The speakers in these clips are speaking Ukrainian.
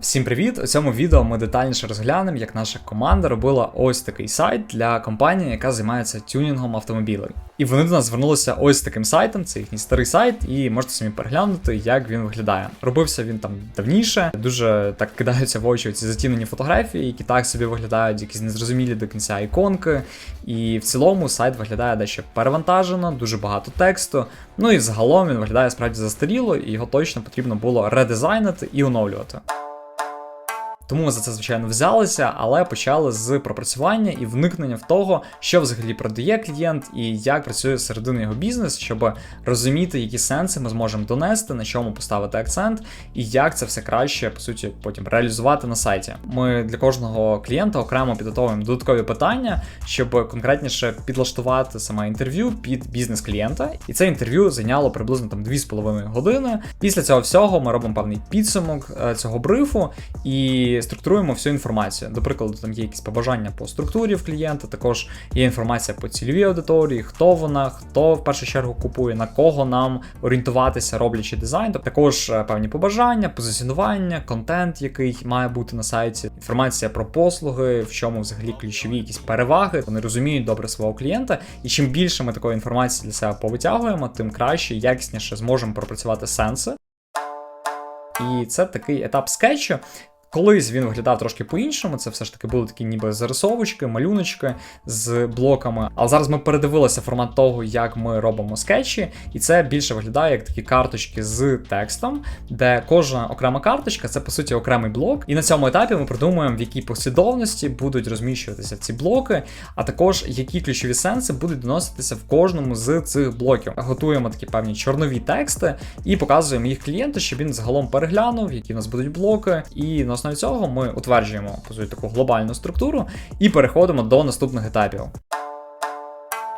Всім привіт! У цьому відео ми детальніше розглянемо, як наша команда робила ось такий сайт для компанії, яка займається тюнінгом автомобілів. І вони до нас звернулися ось таким сайтом, це їхній старий сайт, і можете самі переглянути, як він виглядає. Робився він там давніше, дуже так кидаються в очі ці затінені фотографії, які так собі виглядають, якісь незрозумілі до кінця іконки. І в цілому сайт виглядає дещо перевантажено, дуже багато тексту. Ну і загалом він виглядає справді застаріло, і його точно потрібно було редизайнити і оновлювати. Тому ми за це, звичайно, взялися, але почали з пропрацювання і вникнення в того, що взагалі продає клієнт і як працює середини його бізнес, щоб розуміти, які сенси ми зможемо донести, на чому поставити акцент, і як це все краще по суті потім реалізувати на сайті. Ми для кожного клієнта окремо підготовуємо додаткові питання, щоб конкретніше підлаштувати саме інтерв'ю під бізнес клієнта. І це інтерв'ю зайняло приблизно там 2,5 години. Після цього всього ми робимо певний підсумок е, цього брифу і структуруємо всю інформацію. До прикладу, там є якісь побажання по структурі в клієнта, також є інформація по цільовій аудиторії, хто вона, хто в першу чергу купує, на кого нам орієнтуватися, роблячи дизайн. Тобто також е, певні побажання, позиціонування, контент, який має бути на сайті, інформація про послуги, в чому взагалі ключові якісь переваги. Вони розуміють добре свого клієнта. І чим більше ми такої інформації для себе повитягуємо, тим краще, якісніше зможемо пропрацювати сенси. І це такий етап скетчу, Колись він виглядав трошки по-іншому, це все ж таки були такі ніби зарисовочки, малюночки з блоками. Але зараз ми передивилися формат того, як ми робимо скетчі, і це більше виглядає як такі карточки з текстом, де кожна окрема карточка це по суті окремий блок. І на цьому етапі ми придумуємо, в якій послідовності будуть розміщуватися ці блоки, а також які ключові сенси будуть доноситися в кожному з цих блоків. Готуємо такі певні чорнові тексти і показуємо їх клієнту, щоб він загалом переглянув, які в нас будуть блоки, і на основі цього ми утверджуємо по суті, таку глобальну структуру і переходимо до наступних етапів.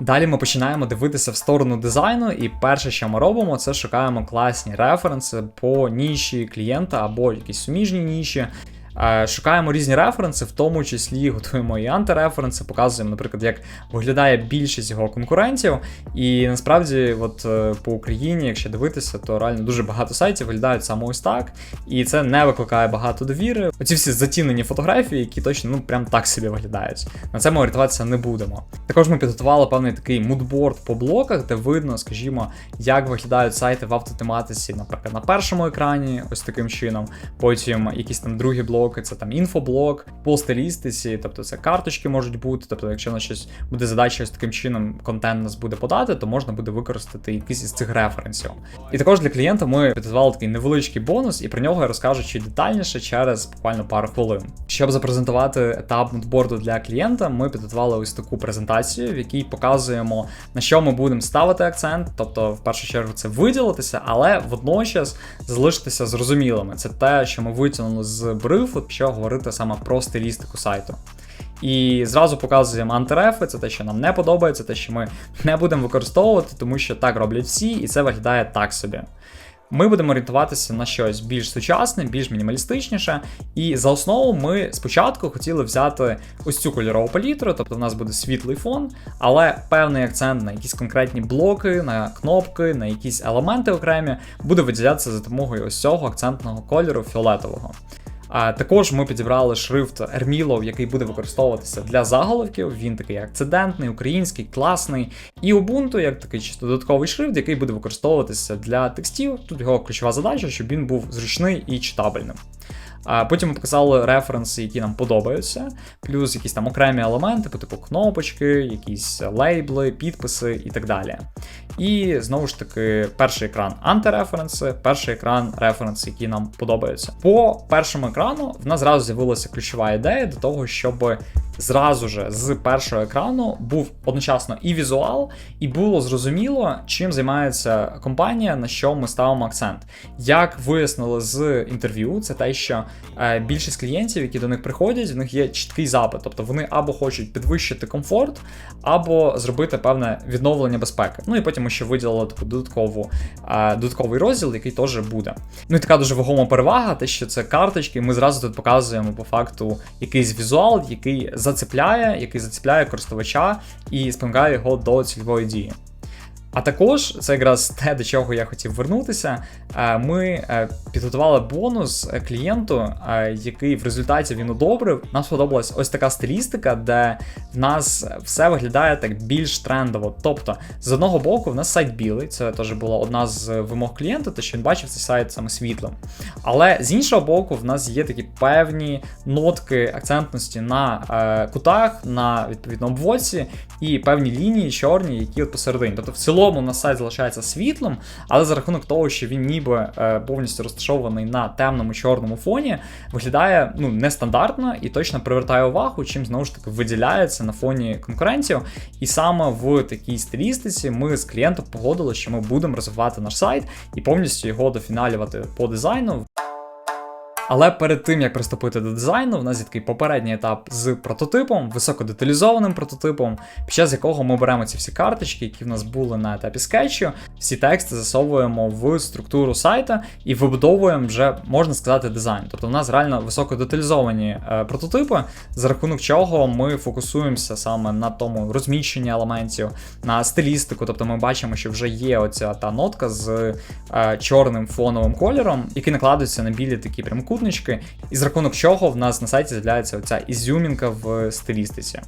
Далі ми починаємо дивитися в сторону дизайну, і перше, що ми робимо, це шукаємо класні референси по ніші клієнта або якісь суміжні ніші. Е, шукаємо різні референси, в тому числі готуємо і антиреференси, показуємо, наприклад, як виглядає більшість його конкурентів. І насправді, от е, по Україні, якщо дивитися, то реально дуже багато сайтів виглядають саме ось так. І це не викликає багато довіри. Оці всі затінені фотографії, які точно ну прям так собі виглядають. На це ми орієнтуватися не будемо. Також ми підготували певний такий мудборд по блоках, де видно, скажімо, як виглядають сайти в автотематиці, наприклад, на першому екрані, ось таким чином. Потім якісь там другі блоки блоки, це там інфоблок, по стилістиці, тобто це карточки можуть бути. Тобто, якщо на щось буде задача ось таким чином контент нас буде подати, то можна буде використати якийсь із цих референсів. І також для клієнта ми підготували такий невеличкий бонус, і про нього я розкажу чуть детальніше через буквально пару хвилин. Щоб запрезентувати етап мудборду для клієнта, ми підготували ось таку презентацію, в якій показуємо на що ми будемо ставити акцент. Тобто, в першу чергу, це виділитися, але водночас залишитися зрозумілими. Це те, що ми витягнули з бриф рефу, якщо говорити саме про стилістику сайту. І зразу показуємо антирефи, це те, що нам не подобається, те, що ми не будемо використовувати, тому що так роблять всі, і це виглядає так собі. Ми будемо орієнтуватися на щось більш сучасне, більш мінімалістичніше. І за основу ми спочатку хотіли взяти ось цю кольорову палітру, тобто в нас буде світлий фон, але певний акцент на якісь конкретні блоки, на кнопки, на якісь елементи окремі буде виділятися за допомогою ось цього акцентного кольору фіолетового. А також ми підібрали шрифт Ермілов, який буде використовуватися для заголовків. Він такий акцидентний, український, класний. І Ubuntu як такий чисто додатковий шрифт, який буде використовуватися для текстів. Тут його ключова задача, щоб він був зручний і читабельним. Потім ми показали референси, які нам подобаються, плюс якісь там окремі елементи, по типу кнопочки, якісь лейбли, підписи і так далі. І знову ж таки, перший екран антиреференси, перший екран референси, які нам подобаються. По першому екрану в нас зразу з'явилася ключова ідея до того, щоб зразу же з першого екрану був одночасно і візуал, і було зрозуміло, чим займається компанія, на що ми ставимо акцент. Як вияснили з інтерв'ю, це те, що е, більшість клієнтів, які до них приходять, в них є чіткий запит, тобто вони або хочуть підвищити комфорт, або зробити певне відновлення безпеки. Ну і потім ми ще виділили таку додаткову е, додатковий розділ, який теж буде. Ну і така дуже вагома перевага, те, що це карточки. Ми зразу тут показуємо по факту якийсь візуал, який зацепляє, який зацепляє користувача і спонукає його до цільової дії. А також це якраз те, до чого я хотів вернутися. Е, Ми е, підготували бонус е, клієнту, який в результаті він одобрив. Нам сподобалась ось така стилістика, де в нас все виглядає так більш трендово. Тобто, з одного боку, в нас сайт білий, це теж була одна з вимог клієнта, те, що він бачив цей сайт саме світлим. Але з іншого боку, в нас є такі певні нотки акцентності на кутах, на відповідно обводці і певні лінії чорні, які от посередині. Тобто, в цілому у нас сайт залишається світлим, але за рахунок того, що він ніби е, повністю розташований на темному чорному фоні, виглядає ну нестандартно і точно привертає увагу, чим знову ж таки виділяється на фоні конкурентів. І саме в такій стилістиці ми з клієнтом погодили, що ми будемо розвивати наш сайт і повністю його дофіналювати по дизайну. Але перед тим як приступити до дизайну, в нас є такий попередній етап з прототипом, високодеталізованим прототипом, під час якого ми беремо ці всі карточки, які в нас були на етапі скетчу, всі тексти засовуємо в структуру сайта і вибудовуємо вже, можна сказати, дизайн. Тобто в нас реально високодеталізовані е, прототипи, за рахунок чого ми фокусуємося саме на тому розміщенні елементів, на стилістику. Тобто ми бачимо, що вже є оця та нотка з е, чорним фоновим кольором, який накладується на білі такі прямокутнички, і з рахунок чого в нас на сайті з'являється оця ізюмінка в стилістиці.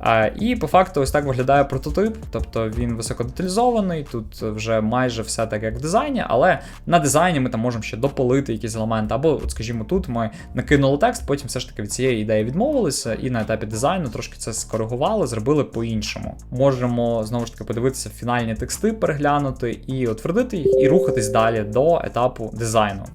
А, І по факту ось так виглядає прототип, тобто він високодеталізований, тут вже майже все так як в дизайні, але на дизайні ми там можемо ще допалити якісь елементи. Або, от, скажімо, тут ми накинули текст, потім все ж таки від цієї ідеї відмовилися, і на етапі дизайну трошки це скоригували, зробили по-іншому. Можемо знову ж таки подивитися фінальні тексти, переглянути і утвердити їх, і рухатись далі до етапу дизайну.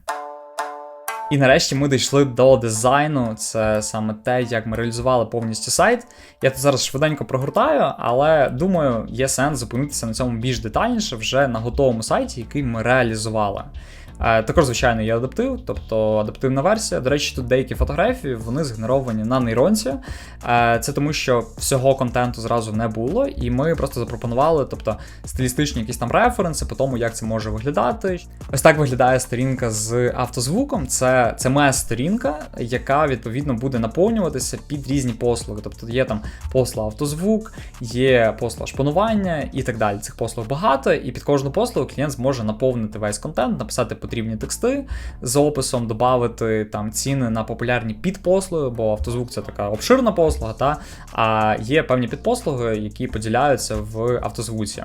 І нарешті ми дійшли до дизайну. Це саме те, як ми реалізували повністю сайт. Я тут зараз швиденько прогортаю, але думаю, є сенс зупинитися на цьому більш детальніше вже на готовому сайті, який ми реалізували. Е, також, звичайно, є адаптив, тобто адаптивна версія. До речі, тут деякі фотографії вони згенеровані на нейронці. Е, це тому, що всього контенту зразу не було, і ми просто запропонували, тобто стилістичні якісь там референси по тому, як це може виглядати. Ось так виглядає сторінка з автозвуком. Це це моя сторінка, яка відповідно буде наповнюватися під різні послуги. Тобто є там послуга автозвук, є послуга шпанування і так далі. Цих послуг багато, і під кожну послугу клієнт зможе наповнити весь контент, написати потрібні тексти з описом, додати там ціни на популярні підпослуги, бо автозвук це така обширна послуга, та а є певні підпослуги, які поділяються в автозвуці.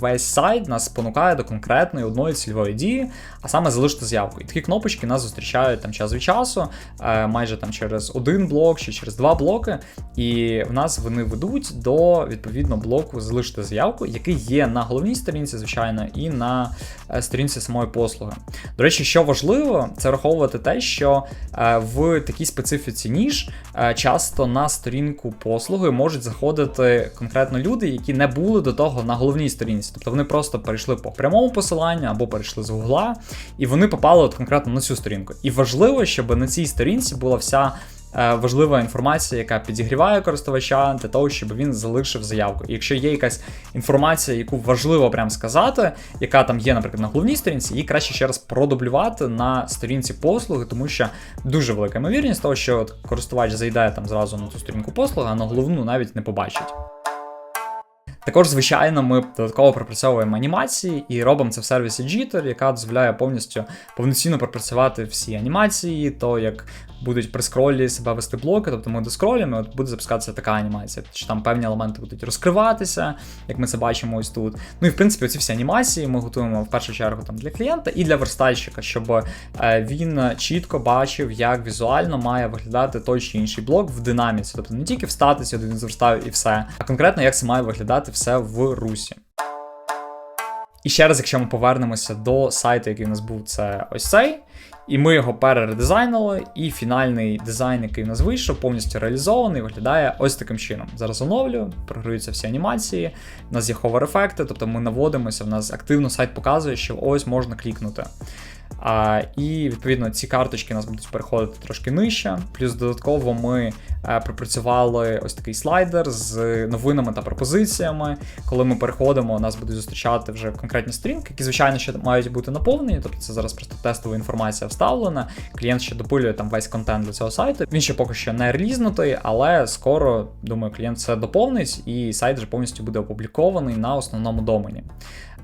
Весь сайт нас спонукає до конкретної одної цільової дії, а саме залишити заявку. І такі кнопочки нас зустрічають там час від часу, е, майже там через один блок чи через два блоки. І в нас вони ведуть до відповідно блоку залишити заявку, який є на головній сторінці, звичайно, і на е, сторінці самої послуги. До речі, що важливо, це враховувати те, що е, в такій специфіці ніж часто на сторінку послуги можуть заходити конкретно люди, які не були до того на головній сторінці. Тобто вони просто перейшли по прямому посиланню або перейшли з гугла, і вони попали от конкретно на цю сторінку. І важливо, щоб на цій сторінці була вся. Е, важлива інформація, яка підігріває користувача для того, щоб він залишив заявку. І якщо є якась інформація, яку важливо прям сказати, яка там є, наприклад, на головній сторінці, її краще ще раз продублювати на сторінці послуги, тому що дуже велика ймовірність того, що користувач зайде там зразу на цю сторінку послуги, а на головну навіть не побачить. Також, звичайно, ми додатково пропрацьовуємо анімації і робимо це в сервісі Jitter, яка дозволяє повністю повноцінно пропрацювати всі анімації, то як будуть при скролі себе вести блоки, тобто ми доскролюємо, от буде запускатися така анімація. Що там певні елементи будуть розкриватися, як ми це бачимо ось тут. Ну і в принципі, оці всі анімації ми готуємо в першу чергу там для клієнта і для верстальщика, щоб е, він чітко бачив, як візуально має виглядати той чи інший блок в динаміці. Тобто не тільки в статусі, один зверстав і все, а конкретно як це має виглядати все в русі. І ще раз, якщо ми повернемося до сайту, який у нас був, це ось цей. І ми його перередизайнили, і фінальний дизайн, який в нас вийшов, повністю реалізований, виглядає ось таким чином. Зараз оновлю, програються всі анімації, у нас є ховер-ефекти, тобто ми наводимося, в нас активно сайт показує, що ось можна клікнути. А, І відповідно ці карточки у нас будуть переходити трошки нижче. Плюс додатково ми е, пропрацювали ось такий слайдер з новинами та пропозиціями. Коли ми переходимо, нас будуть зустрічати вже конкретні сторінки, які, звичайно, ще мають бути наповнені. Тобто це зараз просто тестова інформація вставлена. Клієнт ще допилює там весь контент до цього сайту. Він ще поки що не релізнутий, але скоро, думаю, клієнт це доповнить, і сайт вже повністю буде опублікований на основному домені.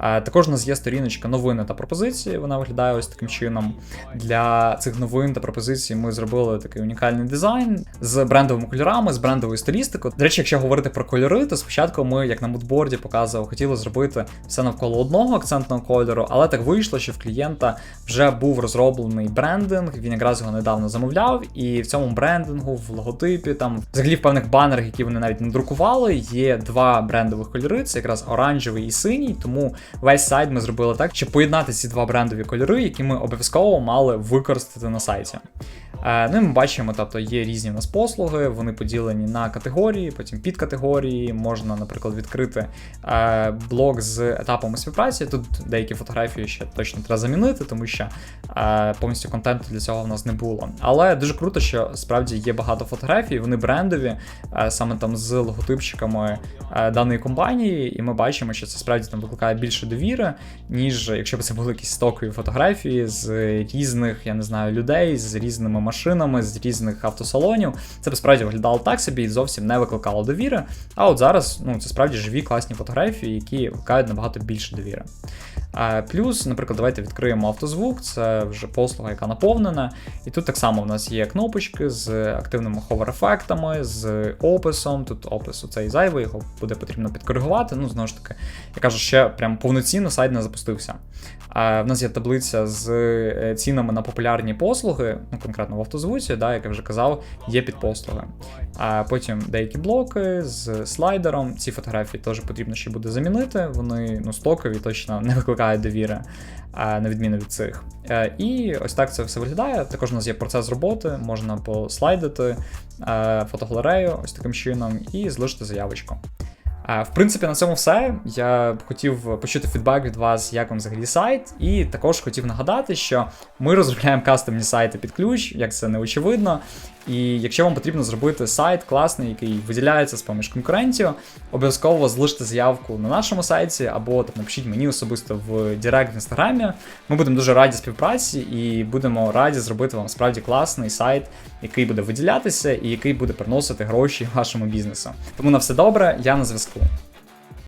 Е, Також у нас є сторіночка новини та пропозиції. Вона виглядає ось таким чином. Для цих новин та пропозицій ми зробили такий унікальний дизайн з брендовими кольорами, з брендовою стилістикою. До речі, якщо говорити про кольори, то спочатку ми, як на мудборді, показував, хотіли зробити все навколо одного акцентного кольору, але так вийшло, що в клієнта вже був розроблений брендинг. Він якраз його недавно замовляв, і в цьому брендингу, в логотипі, там взагалі в певних банерах, які вони навіть не друкували, є два брендових кольори: це якраз оранжевий і синій. Тому весь сайт ми зробили так, щоб поєднати ці два брендові кольори, які ми обов'язково мали використати на сайті. Е, Ну і ми бачимо, тобто є різні в нас послуги, вони поділені на категорії, потім підкатегорії. Можна, наприклад, відкрити е, блок з етапами співпраці. Тут деякі фотографії ще точно треба замінити, тому що е, повністю контенту для цього в нас не було. Але дуже круто, що справді є багато фотографій, вони брендові, саме там з логотипчиками даної компанії, і ми бачимо, що це справді там викликає більше довіри, ніж якщо б це були якісь стокові фотографії з різних, я не знаю, людей, з різними машинами, з різних автосалонів. Це справді виглядало так собі і зовсім не викликало довіри. А от зараз ну, це справді живі класні фотографії, які викликають набагато більше довіри. Плюс, наприклад, давайте відкриємо автозвук, це вже послуга, яка наповнена. І тут так само в нас є кнопочки з активними ховер-ефектами, з описом. Тут опис цей зайвий, його буде потрібно підкоригувати. Ну, знову ж таки, я кажу, ще прям повноцінно сайт не запустився. В нас є таблиця з е, цінами на популярні послуги, ну конкретно в автозвуці, да, як я вже казав, є підпослуги. А потім деякі блоки з слайдером. Ці фотографії теж потрібно ще буде замінити. Вони ну, стокові, точно не викликають довіри, а, на відміну від цих. Е, І ось так це все виглядає. Також у нас є процес роботи, можна послайдити е, фотогалерею ось таким чином і залишити заявочку. Е, В принципі, на цьому все. Я хотів почути фідбек від вас, як вам взагалі сайт, і також хотів нагадати, що ми розробляємо кастомні сайти під ключ, як це не очевидно. І якщо вам потрібно зробити сайт класний, який виділяється з поміж конкурентів, обов'язково залиште заявку на нашому сайті або там напишіть мені особисто в Директ в інстаграмі. Ми будемо дуже раді співпраці і будемо раді зробити вам справді класний сайт, який буде виділятися і який буде приносити гроші вашому бізнесу. Тому на все добре, я на зв'язку.